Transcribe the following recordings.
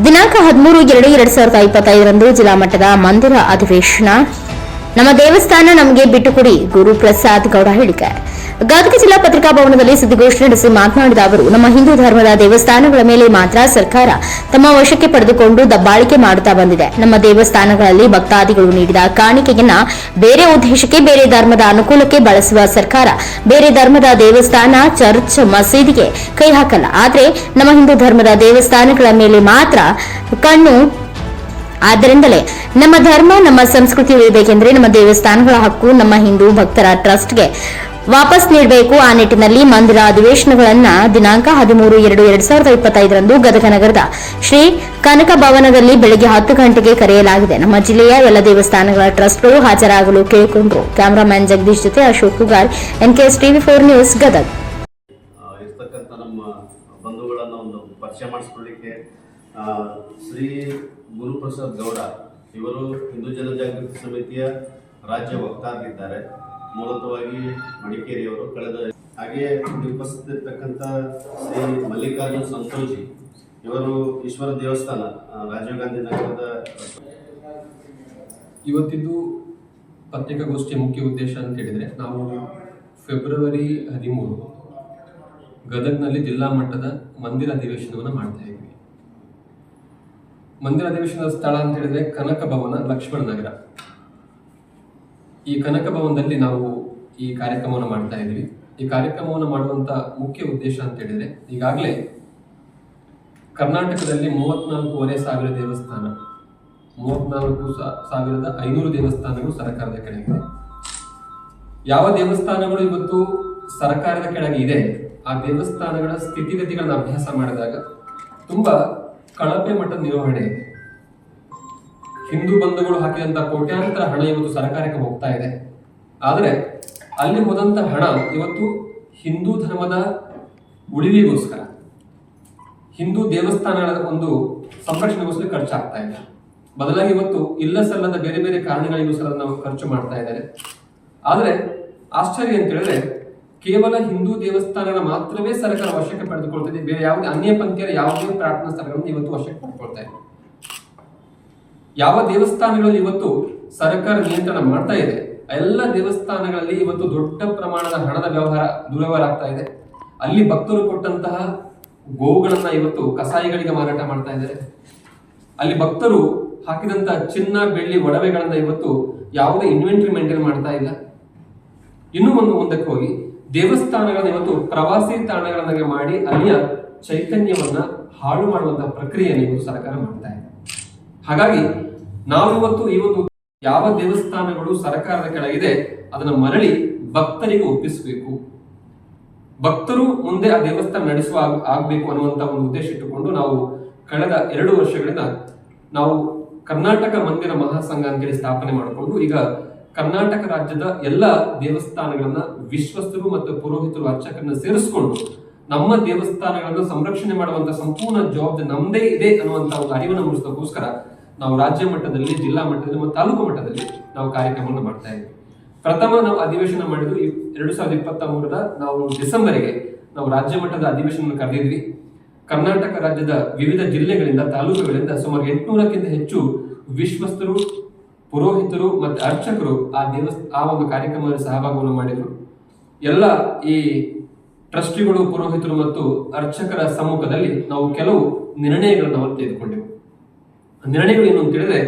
ದಿನಾಂಕ ಹದಿಮೂರು ಎರಡು ಎರಡು ಸಾವಿರದ ಇಪ್ಪತ್ತೈದರಂದು ಜಿಲ್ಲಾ ಮಟ್ಟದ ಮಂದಿರ ಅಧಿವೇಶನ. ನಮ್ಮ ದೇವಸ್ಥಾನ ನಮಗೆ ಬಿಟ್ಟುಕೊಡಿ ಗುರು ಪ್ರಸಾದ್ ಗೌಡ ಹೇಳಿಕೆ ಗದಗ ಜಿಲ್ಲಾ ಪತ್ರಿಕಾ ಭವನದಲ್ಲಿ ಸುದ್ದಿಗೋಷ್ಠಿ ನಡೆಸಿ ಮಾತನಾಡಿದ ಅವರು, ನಮ್ಮ ಹಿಂದೂ ಧರ್ಮದ ದೇವಸ್ಥಾನಗಳ ಮೇಲೆ ಮಾತ್ರ ಸರ್ಕಾರ ತಮ್ಮ ವಶಕ್ಕೆ ಪಡೆದುಕೊಂಡು ದಬ್ಬಾಳಿಕೆ ಮಾಡುತ್ತಾ ಬಂದಿದೆ. ನಮ್ಮ ದೇವಸ್ಥಾನಗಳಲ್ಲಿ ಭಕ್ತಾದಿಗಳು ನೀಡಿದ ಕಾಣಿಕೆಯನ್ನ ಬೇರೆ ಉದ್ದೇಶಕ್ಕೆ, ಬೇರೆ ಧರ್ಮದ ಅನುಕೂಲಕ್ಕೆ ಬಳಸುವ ಸರ್ಕಾರ, ಬೇರೆ ಧರ್ಮದ ದೇವಸ್ಥಾನ, ಚರ್ಚ್, ಮಸೀದಿಗೆ ಕೈ ಹಾಕಲ್ಲ. ಆದರೆ ನಮ್ಮ ಹಿಂದೂ ಧರ್ಮದ ದೇವಸ್ಥಾನಗಳ ಮೇಲೆ ಮಾತ್ರ ಕಣ್ಣು. ಆದ್ದರಿಂದಲೇ ನಮ್ಮ ಧರ್ಮ, ನಮ್ಮ ಸಂಸ್ಕೃತಿ ಉಳಿಬೇಕೆಂದ್ರೆ ನಮ್ಮ ದೇವಸ್ಥಾನಗಳ ಹಕ್ಕು ನಮ್ಮ ಹಿಂದೂ ಭಕ್ತರ ಟ್ರಸ್ಟ್ಗೆ. ವಾಪಸ್ ನೀಡಬೇಕು ಆ ನಿಟ್ಟಿನಲ್ಲಿ ಮಂದಿರ ಅಧಿವೇಶನಗಳನ್ನ ದಿನಾಂಕ ಹದಿಮೂರು ಎರಡು ಎರಡ್ ಸಾವಿರದ ಇಪ್ಪತ್ತೈದರಂದು ಗದಗ ನಗರದ ಶ್ರೀ ಕನಕ ಭವನದಲ್ಲಿ ಬೆಳಗ್ಗೆ ಹತ್ತು ಗಂಟೆಗೆ ಕರೆಯಲಾಗಿದೆ. ನಮ್ಮ ಜಿಲ್ಲೆಯ ಎಲ್ಲ ದೇವಸ್ಥಾನಗಳ ಟ್ರಸ್ಟ್ಗಳು ಹಾಜರಾಗಲು ಕೇಳಿಕೊಂಡ್ರು. ಕ್ಯಾಮರಾಮ್ಯಾನ್ ಜಗದೀಶ್ ಜೊತೆ Ashok Kugar NKS TV four news Gadag. Guruprasad Gowda ಇವರು ಹಿಂದೂ ಜನಜಾಗೃತಿ ಸಮಿತಿಯ ರಾಜ್ಯ ವಕ್ತಾರರಿದ್ದಾರೆ. ಮೂಲತಃವಾಗಿ ಮಡಿಕೇರಿಯವರು ಕಳೆದ ಹಾಗೆ ಇಲ್ಲಿ ಉಪಸ್ಥಿತರಿರ್ತಕ್ಕಂಥ ಶ್ರೀ ಮಲ್ಲಿಕಾರ್ಜುನ್ ಸಂತೋಷಿ, ಇವರು ಈಶ್ವರ ದೇವಸ್ಥಾನ ರಾಜೀವ್ ಗಾಂಧಿ ನಗರದ ಇವತ್ತಿದ್ದು ಪತ್ರಿಕಾಗೋಷ್ಠಿಯ ಮುಖ್ಯ ಉದ್ದೇಶ ಅಂತ ಹೇಳಿದ್ರೆ ನಾವು ಫೆಬ್ರವರಿ ಹದಿಮೂರು ಗದಗ್ನಲ್ಲಿ ಜಿಲ್ಲಾ ಮಟ್ಟದ ಮಂದಿರ ಅಧಿವೇಶನವನ್ನು ಮಾಡ್ತಾ ಇದ್ವಿ. ಮಂದಿರ ಅಧಿವೇಶನದ ಸ್ಥಳ ಅಂತ ಹೇಳಿದ್ರೆ ಕನಕ ಭವನ ಲಕ್ಷ್ಮಣ ನಗರ ಈ ಕನಕ ಭವನದಲ್ಲಿ ನಾವು ಈ ಕಾರ್ಯಕ್ರಮವನ್ನು ಮಾಡ್ತಾ ಇದ್ದೀವಿ. ಈ ಕಾರ್ಯಕ್ರಮವನ್ನು ಮಾಡುವಂತ ಮುಖ್ಯ ಉದ್ದೇಶ ಅಂತ ಹೇಳಿದ್ರೆ ಈಗಾಗಲೇ ಕರ್ನಾಟಕದಲ್ಲಿ ಮೂವತ್ನಾಲ್ಕೂವರೆ ಸಾವಿರ ದೇವಸ್ಥಾನ, ಮೂವತ್ನಾಲ್ಕು ಸಾವಿರದ ಐನೂರು ದೇವಸ್ಥಾನಗಳು ಸರ್ಕಾರದ ಕೆಳಗಿದೆ. ಯಾವ ದೇವಸ್ಥಾನಗಳು ಇವತ್ತು ಸರ್ಕಾರದ ಕೆಳಗೆ ಇದೆ, ಆ ದೇವಸ್ಥಾನಗಳ ಸ್ಥಿತಿಗತಿಗಳನ್ನ ಅಭ್ಯಾಸ ಮಾಡಿದಾಗ ತುಂಬಾ ಕಳಪೆ ಮಟ್ಟದ ನಿರ್ವಹಣೆ ಇದೆ ಹಿಂದೂ ಬಂಧುಗಳು ಹಾಕಿದಂತ ಕೋಟ್ಯಾಂತರ ಹಣ ಇವತ್ತು ಸರ್ಕಾರಕ್ಕೆ ಹೋಗ್ತಾ ಇದೆ. ಆದರೆ ಅಲ್ಲಿ ಹೋದಂತ ಹಣ ಇವತ್ತು ಹಿಂದೂ ಧರ್ಮದ ಉಳಿವಿಗೋಸ್ಕರ, ಹಿಂದೂ ದೇವಸ್ಥಾನಗಳ ಒಂದು ಸಂರಕ್ಷಣೆಗೋಸ್ಕರ ಖರ್ಚಾಗ್ತಾ ಇದೆ. ಬದಲಾಗಿ ಇವತ್ತು ಇಲ್ಲ ಸಲ್ಲದ ಬೇರೆ ಬೇರೆ ಕಾರಣಗಳಿಗೋಸ್ಕರ ನಾವು ಖರ್ಚು ಮಾಡ್ತಾ ಇದ್ದಾರೆ ಆದರೆ ಆಶ್ಚರ್ಯ ಅಂತ ಹೇಳಿದ್ರೆ ಕೇವಲ ಹಿಂದೂ ದೇವಸ್ಥಾನಗಳ ಮಾತ್ರವೇ ಸರ್ಕಾರ ವಶಕ್ಕೆ ಪಡೆದುಕೊಳ್ತಿದೆ ಬೇರೆ ಯಾವುದೇ ಅನ್ಯ ಪಂಥೀಯರ ಯಾವುದೇ ಪ್ರಾರ್ಥನಾ ಸ್ಥಳಗಳನ್ನು ಇವತ್ತು ವಶಕ್ಕೆ ಪಡೆದುಕೊಳ್ತಾ ಇದೆ. ಯಾವ ದೇವಸ್ಥಾನಗಳಲ್ಲಿ ಇವತ್ತು ಸರ್ಕಾರ ನಿಯಂತ್ರಣ ಮಾಡ್ತಾ ಇದೆ, ಎಲ್ಲ ದೇವಸ್ಥಾನಗಳಲ್ಲಿ ಇವತ್ತು ದೊಡ್ಡ ಪ್ರಮಾಣದ ಹಣದ ವ್ಯವಹಾರ ದುರ್ವ್ಯವಹಾರ ಆಗ್ತಾ ಇದೆ. ಅಲ್ಲಿ ಭಕ್ತರು ಕೊಟ್ಟಂತಹ ಗೋವುಗಳನ್ನ ಇವತ್ತು ಕಸಾಯಿಗಳಿಗೆ ಮಾರಾಟ ಮಾಡ್ತಾ ಇದ್ದಾರೆ. ಅಲ್ಲಿ ಭಕ್ತರು ಹಾಕಿದಂತಹ ಚಿನ್ನ, ಬೆಳ್ಳಿ, ಒಡವೆಗಳನ್ನ ಇವತ್ತು ಯಾವುದೇ ಇನ್ವೆಂಟ್ರಿ ಮೇಂಟೈನ್ ಮಾಡ್ತಾ ಇಲ್ಲ. ಇನ್ನೂ ಒಂದು ಮುಂದಕ್ಕೆ ಹೋಗಿ, ದೇವಸ್ಥಾನಗಳನ್ನ ಇವತ್ತು ಪ್ರವಾಸಿ ತಾಣಗಳನ್ನಾಗಿ ಮಾಡಿ ಅಲ್ಲಿಯ ಚೈತನ್ಯವನ್ನ ಹಾಳು ಮಾಡುವಂತಹ ಪ್ರಕ್ರಿಯೆಯನ್ನು ಇವತ್ತು ಸರ್ಕಾರ ಮಾಡ್ತಾ ಇದೆ. ಹಾಗಾಗಿ ನಾವು ಇವತ್ತು ಯಾವ ದೇವಸ್ಥಾನಗಳು ಸರ್ಕಾರದ ಕೆಳಗಿದೆ ಅದನ್ನ ಮರಳಿ ಭಕ್ತರಿಗೆ ಒಪ್ಪಿಸಬೇಕು. ಭಕ್ತರು ಮುಂದೆ ಆ ದೇವಸ್ಥಾನ ನಡೆಸುವ ಆಗಬೇಕು ಆಗ್ಬೇಕು ಅನ್ನುವಂತ ಒಂದು ಉದ್ದೇಶ ಇಟ್ಟುಕೊಂಡು ನಾವು ಕಳೆದ ಎರಡು ವರ್ಷಗಳಿಂದ ನಾವು ಕರ್ನಾಟಕ ಮಂದಿರ ಮಹಾಸಂಘ ಅಂತೇಳಿ ಸ್ಥಾಪನೆ ಮಾಡಿಕೊಂಡು ಈಗ ಕರ್ನಾಟಕ ರಾಜ್ಯದ ಎಲ್ಲ ದೇವಸ್ಥಾನಗಳನ್ನ ವಿಶ್ವಸ್ತರು ಮತ್ತು ಪುರೋಹಿತರು ಅರ್ಚಕರನ್ನ ಸೇರಿಸಿಕೊಂಡು ನಮ್ಮ ದೇವಸ್ಥಾನಗಳನ್ನು ಸಂರಕ್ಷಣೆ ಮಾಡುವಂತ ಸಂಪೂರ್ಣ ಜವಾಬ್ದಾರಿ ನಮ್ದೇ ಇದೆ ಅನ್ನುವಂತ ಒಂದು ಅರಿವನ್ನು ಮೂಡಿಸೋದಕ್ಕೋಸ್ಕರ ನಾವು ರಾಜ್ಯ ಮಟ್ಟದಲ್ಲಿ, ಜಿಲ್ಲಾ ಮಟ್ಟದಲ್ಲಿ ಮತ್ತು ತಾಲೂಕು ಮಟ್ಟದಲ್ಲಿ ನಾವು ಕಾರ್ಯಕ್ರಮವನ್ನು ಮಾಡ್ತಾ ಇದ್ದೀವಿ. ಪ್ರಥಮ ನಾವು ಅಧಿವೇಶನ ಮಾಡಿದ್ದು ಎರಡು ಸಾವಿರದ ಇಪ್ಪತ್ತ ಮೂರರ ನಾವು ಡಿಸೆಂಬರ್ಗೆ ನಾವು ರಾಜ್ಯ ಮಟ್ಟದ ಅಧಿವೇಶನ ಕರೆದಿದ್ವಿ. ಕರ್ನಾಟಕ ರಾಜ್ಯದ ವಿವಿಧ ಜಿಲ್ಲೆಗಳಿಂದ, ತಾಲೂಕುಗಳಿಂದ ಸುಮಾರು ಎಂಟುನೂರಕ್ಕಿಂತ ಹೆಚ್ಚು ವಿಶ್ವಸ್ತರು ಪುರೋಹಿತರು ಮತ್ತು ಅರ್ಚಕರು ಆ ದೇವಸ್ ಆ ಒಂದು ಕಾರ್ಯಕ್ರಮದಲ್ಲಿ ಸಹಭಾಗವನ್ನು ಮಾಡಿದರು. ಎಲ್ಲ ಈ ಟ್ರಸ್ಟಿಗಳು, ಪುರೋಹಿತರು ಮತ್ತು ಅರ್ಚಕರ ಸಮ್ಮುಖದಲ್ಲಿ ನಾವು ಕೆಲವು ನಿರ್ಣಯಗಳನ್ನು ನಾವು ತೆಗೆದುಕೊಂಡೆವು. ನಿರ್ಣಯಗಳು ಏನು ಅಂತ ಹೇಳಿದ್ರೆ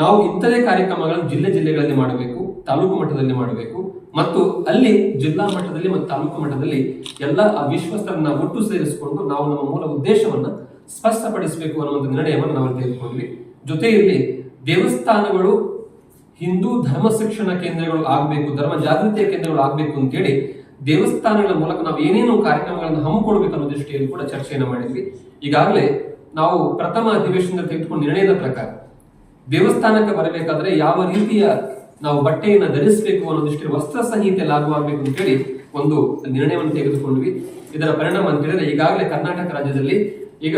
ನಾವು ಇಂಥದೇ ಕಾರ್ಯಕ್ರಮಗಳನ್ನು ಜಿಲ್ಲೆ ಜಿಲ್ಲೆಗಳಲ್ಲಿ ಮಾಡಬೇಕು, ತಾಲೂಕು ಮಟ್ಟದಲ್ಲಿ ಮಾಡಬೇಕು, ಮತ್ತು ಅಲ್ಲಿ ಜಿಲ್ಲಾ ಮಟ್ಟದಲ್ಲಿ ಮತ್ತು ತಾಲೂಕು ಮಟ್ಟದಲ್ಲಿ ಎಲ್ಲ ಆ ವಿಶ್ವಸ್ತರನ್ನ ಒಟ್ಟು ಸೇರಿಸಿಕೊಂಡು ನಾವು ನಮ್ಮ ಮೂಲ ಉದ್ದೇಶವನ್ನ ಸ್ಪಷ್ಟಪಡಿಸಬೇಕು ಅನ್ನುವಂಥ ನಿರ್ಣಯವನ್ನು ನಾವು ತೆಗೆದುಕೊಂಡ್ವಿ. ಜೊತೆಯಲ್ಲಿ ದೇವಸ್ಥಾನಗಳು ಹಿಂದೂ ಧರ್ಮ ಶಿಕ್ಷಣ ಕೇಂದ್ರಗಳು ಆಗಬೇಕು, ಧರ್ಮ ಜಾಗೃತಿಯ ಕೇಂದ್ರಗಳು ಆಗಬೇಕು ಅಂತೇಳಿ ದೇವಸ್ಥಾನಗಳ ಮೂಲಕ ನಾವು ಏನೇನು ಕಾರ್ಯಕ್ರಮಗಳನ್ನು ಹಮ್ಮಿಕೊಡ್ಬೇಕು ಅನ್ನೋ ದೃಷ್ಟಿಯಲ್ಲಿ ಕೂಡ ಚರ್ಚೆಯನ್ನು ಮಾಡಿದ್ವಿ. ಈಗಾಗಲೇ ನಾವು ಪ್ರಥಮ ಅಧಿವೇಶನದಲ್ಲಿ ತೆಗೆದುಕೊಂಡ ನಿರ್ಣಯದ ಪ್ರಕಾರ ದೇವಸ್ಥಾನಕ್ಕೆ ಬರಬೇಕಾದ್ರೆ ಯಾವ ರೀತಿಯ ನಾವು ಬಟ್ಟೆಯನ್ನು ಧರಿಸಬೇಕು ಅನ್ನೋ ದೃಷ್ಟಿ ವಸ್ತ್ರ ಸಂಹಿತೆ ಲಾಗು ಆಗಬೇಕು ಅಂತೇಳಿ ಒಂದು ನಿರ್ಣಯವನ್ನು ತೆಗೆದುಕೊಂಡ್ವಿ. ಇದರ ಪರಿಣಾಮ ಅಂತ ಹೇಳಿದ್ರೆ ಈಗಾಗಲೇ ಕರ್ನಾಟಕ ರಾಜ್ಯದಲ್ಲಿ ಈಗ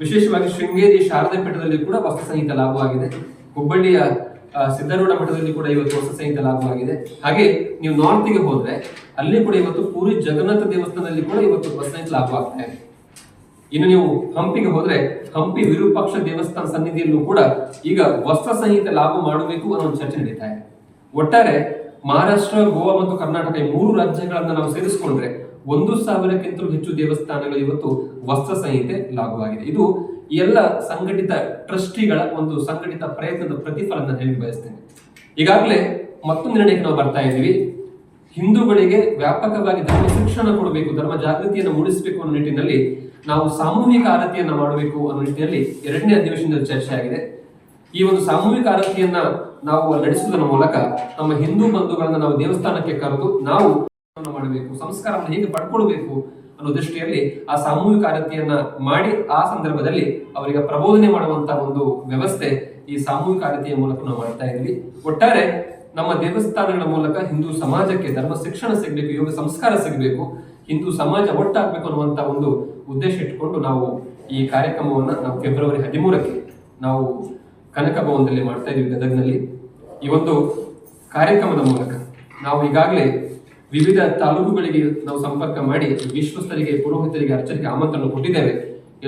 ವಿಶೇಷವಾಗಿ ಶೃಂಗೇರಿ ಶಾರದಾ ಪೀಠದಲ್ಲಿ ಕೂಡ ವಸ್ತ್ರ ಸಂಹಿತೆ ಲಾಗು ಆಗಿದೆ. ಹುಬ್ಬಳ್ಳಿಯ ಆ, ಸಿದ್ಧಾರೂಢ ಮಠದಲ್ಲಿ ಕೂಡ ಇವತ್ತು ವಸ್ತ್ರ ಸಂಹಿತೆ ಲಾಗು ಆಗಿದೆ. ಹಾಗೆ ನೀವು ನಾರ್ತ್ಗೆ ಹೋದ್ರೆ ಅಲ್ಲಿ ಕೂಡ ಇವತ್ತು ಪೂರಿ ಜಗನ್ನಾಥ ದೇವಸ್ಥಾನದಲ್ಲಿ ಕೂಡ ಇವತ್ತು ವಸ್ತ್ರ ಸಂಹಿತೆ ಲಾಗು ಆಗ್ತಾ ಇದೆ. ಇನ್ನು ನೀವು ಹಂಪಿಗೆ ಹೋದ್ರೆ ಹಂಪಿ ವಿರೂಪಾಕ್ಷ ದೇವಸ್ಥಾನ ಸನ್ನಿಧಿಯಲ್ಲೂ ಕೂಡ ಈಗ ವಸ್ತ್ರ ಸಂಹಿತೆ ಲಾಭ ಮಾಡಬೇಕು ಅನ್ನೋ ಒಂದು ಚರ್ಚೆ ನಡೀತಾ ಇದೆ. ಒಟ್ಟಾರೆ ಮಹಾರಾಷ್ಟ್ರ, ಗೋವಾ ಮತ್ತು ಕರ್ನಾಟಕ ಈ ಮೂರು ರಾಜ್ಯಗಳನ್ನ ನಾವು ಸೇರಿಸಿಕೊಂಡ್ರೆ ಒಂದು ಸಾವಿರಕ್ಕಿಂತಲೂ ಹೆಚ್ಚು ದೇವಸ್ಥಾನಗಳು ಇವತ್ತು ವಸ್ತ್ರ ಸಂಹಿತೆ ಲಾಗುವಾಗಿದೆ ಇದು ಎಲ್ಲ ಸಂಘಟಿತ ಟ್ರಸ್ಟಿಗಳ ಒಂದು ಸಂಘಟಿತ ಪ್ರಯತ್ನದ ಪ್ರತಿಫಲ ನಾನು ಹೇಳಿ ಬಯಸ್ತೇನೆ. ಈಗಾಗಲೇ ಮತ್ತೊಂದು ನಿರ್ಣಯಕ್ಕೆ ನಾವು ಬರ್ತಾ ಇದ್ದೀವಿ. ಹಿಂದೂಗಳಿಗೆ ವ್ಯಾಪಕವಾಗಿ ಧರ್ಮ ಶಿಕ್ಷಣ ಕೊಡಬೇಕು, ಧರ್ಮ ಜಾಗೃತಿಯನ್ನು ಮೂಡಿಸಬೇಕು ಅನ್ನೋ ನಿಟ್ಟಿನಲ್ಲಿ ನಾವು ಸಾಮೂಹಿಕ ಆರತಿಯನ್ನ ಮಾಡಬೇಕು ಅನ್ನೋ ರೀತಿಯಲ್ಲಿ ಎರಡನೇ ಅಧಿವೇಶನದ ಚರ್ಚೆ ಆಗಿದೆ. ಈ ಒಂದು ಸಾಮೂಹಿಕ ಆರತಿಯನ್ನ ನಾವು ನಡೆಸುವುದರ ಮೂಲಕ ನಮ್ಮ ಹಿಂದೂ ಬಂಧುಗಳನ್ನ ನಾವು ದೇವಸ್ಥಾನಕ್ಕೆ ಕರೆದು ನಾವು ಮಾಡಬೇಕು, ಸಂಸ್ಕಾರವನ್ನು ಹೇಗೆ ಪಡ್ಕೊಳ್ಬೇಕು ಅನ್ನೋ ದೃಷ್ಟಿಯಲ್ಲಿ ಆ ಸಾಮೂಹಿಕ ಆರತಿಯನ್ನ ಮಾಡಿ ಆ ಸಂದರ್ಭದಲ್ಲಿ ಅವರಿಗೆ ಪ್ರಬೋಧನೆ ಮಾಡುವಂತ ಒಂದು ವ್ಯವಸ್ಥೆ ಈ ಸಾಮೂಹಿಕ ಆರತಿಯ ಮೂಲಕ ನಾವು ಮಾಡ್ತಾ ಇದ್ವಿ ಒಟ್ಟಾರೆ ನಮ್ಮ ದೇವಸ್ಥಾನಗಳ ಮೂಲಕ ಹಿಂದೂ ಸಮಾಜಕ್ಕೆ ಧರ್ಮ ಶಿಕ್ಷಣ ಸಿಗಬೇಕು, ಯೋಗ ಸಂಸ್ಕಾರ ಸಿಗಬೇಕು, ಹಿಂದೂ ಸಮಾಜ ಒಟ್ಟಾಗಬೇಕು ಅನ್ನುವಂತ ಒಂದು ಉದ್ದೇಶ ಇಟ್ಟುಕೊಂಡು ನಾವು ಈ ಕಾರ್ಯಕ್ರಮವನ್ನು ನಾವು ಫೆಬ್ರವರಿ ಹದಿಮೂರಕ್ಕೆ ನಾವು ಕನಕ ಭವನದಲ್ಲಿ ಮಾಡ್ತಾ ಇದ್ದೀವಿ ಗದಗ್ನಲ್ಲಿ. ಈ ಒಂದು ಕಾರ್ಯಕ್ರಮದ ಮೂಲಕ ನಾವು ಈಗಾಗಲೇ ವಿವಿಧ ತಾಲೂಕುಗಳಿಗೆ ನಾವು ಸಂಪರ್ಕ ಮಾಡಿ ವಿಶ್ವಸ್ಥರಿಗೆ ಪುರೋಹಿತರಿಗೆ ಅರ್ಚರಿಗೆ ಆಮಂತ್ರಣ ಕೊಟ್ಟಿದ್ದೇವೆ.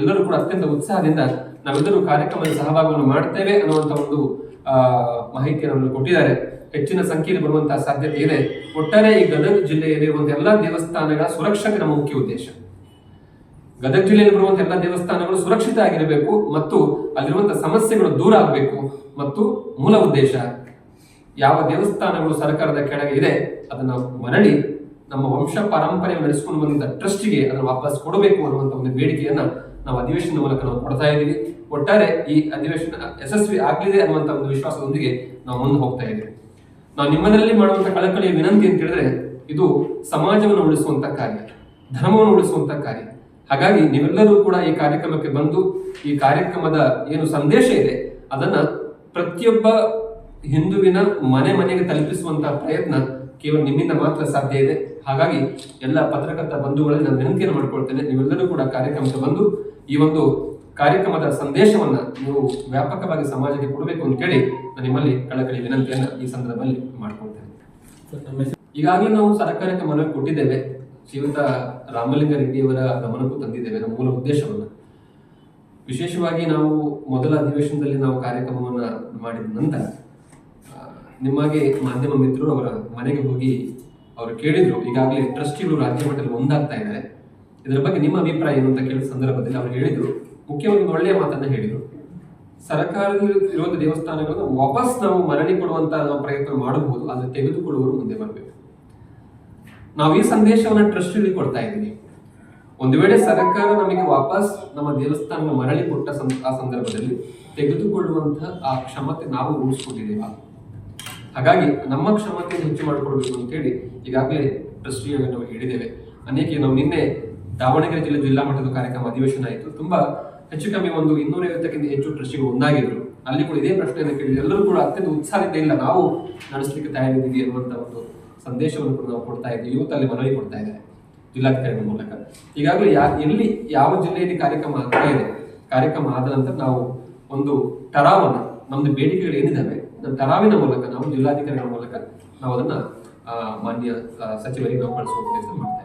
ಎಲ್ಲರೂ ಕೂಡ ಅತ್ಯಂತ ಉತ್ಸಾಹದಿಂದ ನಾವೆಲ್ಲರೂ ಕಾರ್ಯಕ್ರಮದ ಸಹಭಾಗವನ್ನು ಮಾಡ್ತೇವೆ ಅನ್ನುವಂಥ ಒಂದು ಮಾಹಿತಿಯನ್ನು ಕೊಟ್ಟಿದ್ದಾರೆ. ಹೆಚ್ಚಿನ ಸಂಖ್ಯೆಯಲ್ಲಿ ಬರುವಂತಹ ಸಾಧ್ಯತೆ ಇದೆ. ಒಟ್ಟಾರೆ ಈ ಗದಗ ಜಿಲ್ಲೆಯಲ್ಲಿರುವಂತಹ ಎಲ್ಲಾ ದೇವಸ್ಥಾನಗಳ ಸುರಕ್ಷತೆ ಮುಖ್ಯ ಉದ್ದೇಶ. ಗದಗ ಜಿಲ್ಲೆಯಲ್ಲಿ ಬರುವಂತಹ ಎಲ್ಲ ದೇವಸ್ಥಾನಗಳು ಸುರಕ್ಷಿತ ಆಗಿರಬೇಕು ಮತ್ತು ಅಲ್ಲಿರುವಂತಹ ಸಮಸ್ಯೆಗಳು ದೂರ ಆಗಬೇಕು ಮತ್ತು ಮೂಲ ಉದ್ದೇಶ ಯಾವ ದೇವಸ್ಥಾನಗಳು ಸರ್ಕಾರದ ಕೆಳಗೆ ಇದೆ, ಅದನ್ನ ಮರಳಿ ನಮ್ಮ ವಂಶ ಪರಂಪರೆ ನಡೆಸಿಕೊಂಡು ಬಂದಿದ್ದ ಟ್ರಸ್ಟಿಗೆ ಅದನ್ನು ವಾಪಸ್ ಕೊಡಬೇಕು ಅನ್ನುವಂತ ಒಂದು ಬೇಡಿಕೆಯನ್ನ ನಾವು ಅಧಿವೇಶನದ ಮೂಲಕ ನಾವು ಕೊಡ್ತಾ ಇದ್ದೀವಿ. ಒಟ್ಟಾರೆ ಈ ಅಧಿವೇಶನ ಯಶಸ್ವಿ ಆಗಲಿದೆ ಅನ್ನುವಂತ ಒಂದು ವಿಶ್ವಾಸದೊಂದಿಗೆ ನಾವು ಮುಂದೆ ಹೋಗ್ತಾ ಇದ್ದೀವಿ. ನಾವು ನಿಮ್ಮದರಲ್ಲಿ ಮಾಡುವಂತ ಕಳಕಳಿಯ ವಿನಂತಿ ಅಂತ ಹೇಳಿದ್ರೆ, ಇದು ಸಮಾಜವನ್ನು ಉಳಿಸುವಂತ ಕಾರ್ಯ, ಧರ್ಮವನ್ನು ಉಳಿಸುವಂತ ಕಾರ್ಯ. ಹಾಗಾಗಿ ನೀವೆಲ್ಲರೂ ಕೂಡ ಈ ಕಾರ್ಯಕ್ರಮಕ್ಕೆ ಬಂದು ಈ ಕಾರ್ಯಕ್ರಮದ ಏನು ಸಂದೇಶ ಇದೆ ಅದನ್ನ ಪ್ರತಿಯೊಬ್ಬ ಹಿಂದುವಿನ ಮನೆ ಮನೆಗೆ ತಲುಪಿಸುವಂತಹ ಪ್ರಯತ್ನ ಕೇವಲ ನಿಮ್ಮಿಂದ ಮಾತ್ರ ಸಾಧ್ಯ ಇದೆ. ಹಾಗಾಗಿ ಎಲ್ಲ ಪತ್ರಕರ್ತ ಬಂಧುಗಳಲ್ಲಿ ನಾನು ವಿನಂತಿಯನ್ನು ಮಾಡ್ಕೊಳ್ತೇನೆ ನೀವೆಲ್ಲರೂ ಕೂಡ ಕಾರ್ಯಕ್ರಮಕ್ಕೆ ಬಂದು ಈ ಒಂದು ಕಾರ್ಯಕ್ರಮದ ಸಂದೇಶವನ್ನ ನೀವು ವ್ಯಾಪಕವಾಗಿ ಸಮಾಜಕ್ಕೆ ಕೊಡಬೇಕು ಅಂತ ಹೇಳಿ ನಾನು ನಿಮ್ಮಲ್ಲಿ ಕಳಕಳಿ ವಿನಂತಿಯನ್ನ ಈ ಸಂದರ್ಭದಲ್ಲಿ ಮಾಡ್ಕೊಳ್ತೇನೆ. ಈಗಾಗಲೇ ನಾವು ಸರ್ಕಾರಕ್ಕೆ ಮನವಿ ಕೊಟ್ಟಿದ್ದೇವೆ. ಶ್ರೀಯುತ ರಾಮಲಿಂಗ ರೆಡ್ಡಿಯವರ ಗಮನಕ್ಕೂ ತಂದಿದ್ದೇವೆ, ನಮ್ಮ ಮೂಲ ಉದ್ದೇಶವನ್ನು. ವಿಶೇಷವಾಗಿ ನಾವು ಮೊದಲ ಅಧಿವೇಶನದಲ್ಲಿ ನಾವು ಕಾರ್ಯಕ್ರಮವನ್ನು ಮಾಡಿದ ನಂತರ ನಿಮಗೆ ಮಾಧ್ಯಮ ಮಿತ್ರರು ಅವರ ಮನೆಗೆ ಹೋಗಿ ಅವರು ಕೇಳಿದ್ರು. ಈಗಾಗಲೇ ಟ್ರಸ್ಟಿಗಳು ರಾಜ್ಯ ಮಟ್ಟದಲ್ಲಿ ಒಂದಾಗ್ತಾ ಇದ್ದಾರೆ. ಇದರ ಬಗ್ಗೆ ನಿಮ್ಮ ಅಭಿಪ್ರಾಯ ಏನು ಅಂತ ಕೇಳಿದ ಸಂದರ್ಭದಲ್ಲಿ ಅವರು ಹೇಳಿದರು. ಮುಖ್ಯವಾಗಿ ಒಳ್ಳೆಯ ಮಾತನ್ನು ಹೇಳಿದರು. ಸರ್ಕಾರದಲ್ಲಿ ಇರುವಂತಹ ದೇವಸ್ಥಾನಗಳನ್ನು ವಾಪಸ್ ನಾವು ಮರಳಿ ಕೊಡುವಂತ ನಾವು ಪ್ರಯತ್ನ ಮಾಡಬಹುದು, ಆದರೆ ತೆಗೆದುಕೊಳ್ಳುವರು ಮುಂದೆ ಬರಬೇಕು. ನಾವು ಈ ಸಂದೇಶವನ್ನ ಇಲ್ಲಿ ಕೊಡ್ತಾ ಇದ್ದೀವಿ. ಒಂದು ವೇಳೆ ಸರ್ಕಾರ ನಮಗೆ ವಾಪಸ್ ನಮ್ಮ ದೇವಸ್ಥಾನ ಮರಳಿ ಕೊಟ್ಟ ಆ ಸಂದರ್ಭದಲ್ಲಿ ತೆಗೆದುಕೊಳ್ಳುವಂತಹ ಆ ಕ್ಷಮತೆ ನಾವು ಉಳಿಸ್ಕೊಂಡಿದ್ದೇವಾ ಹಾಗಾಗಿ ನಮ್ಮ ಕ್ಷಮತೆ ಹೆಚ್ಚು ಮಾಡಿಕೊಡ್ಬೇಕು ಅಂತೇಳಿ ಈಗಾಗಲೇ ಟ್ರಸ್ಟಿಯಾಗಿ ನಾವು ಹೇಳಿದ್ದೇವೆ. ಅನೇಕ ನಾವು ನಿನ್ನೆ ದಾವಣಗೆರೆ ಜಿಲ್ಲೆ ಜಿಲ್ಲಾ ಮಟ್ಟದ ಕಾರ್ಯಕ್ರಮ ಅಧಿವೇಶನ ಆಯಿತು. ತುಂಬಾ ಹೆಚ್ಚು ಕಮ್ಮಿ ಒಂದು ಇನ್ನೂರೈವತ್ತಕ್ಕಿಂತ ಹೆಚ್ಚು ಟ್ರಸ್ಟಿಗಳು ಒಂದಾಗಿದ್ರು ಅಲ್ಲಿ ಕೂಡ ಇದೇ ಪ್ರಶ್ನೆಯನ್ನು ಕೇಳಿದ್ರು. ಎಲ್ಲರೂ ಕೂಡ ಅತ್ಯಂತ ಉತ್ಸಾಹದಿಂದ ಇಲ್ಲ, ನಾವು ನಡೆಸಲಿಕ್ಕೆ ತಯಾರಿದ್ದೀವಿ ಅನ್ನುವಂಥ ಒಂದು ಸಂದೇಶವನ್ನು ಕೂಡ ನಾವು ಕೊಡ್ತಾ ಇದ್ದೀವಿ, ಯೂತ್ ಅಲ್ಲಿ ಮನವಿ ಕೊಡ್ತಾ ಇದ್ದಾರೆ ಜಿಲ್ಲಾಧಿಕಾರಿಗಳ ಮೂಲಕ. ಈಗಾಗಲೇ ಯಾ ಎಲ್ಲಿ ಯಾವ ಜಿಲ್ಲೆಯಲ್ಲಿ ಕಾರ್ಯಕ್ರಮ ಆಗ್ತಾ ಇದೆ, ಕಾರ್ಯಕ್ರಮ ಆದ ನಂತರ ನಾವು ಒಂದು ಟರಾವನ್ನು ನಮ್ದು ಬೇಡಿಕೆಗಳು ಏನಿದ್ದಾವೆ ನಮ್ಮ ಟರಾವಿನ ಮೂಲಕ, ನಾವು ಜಿಲ್ಲಾಧಿಕಾರಿಗಳ ಮೂಲಕ ನಾವು ಅದನ್ನ ಮಾನ್ಯ ಸಚಿವರಿಗೆ ನಾವು ಕಳಿಸುವ ಕೆಲಸ ಮಾಡ್ತಾ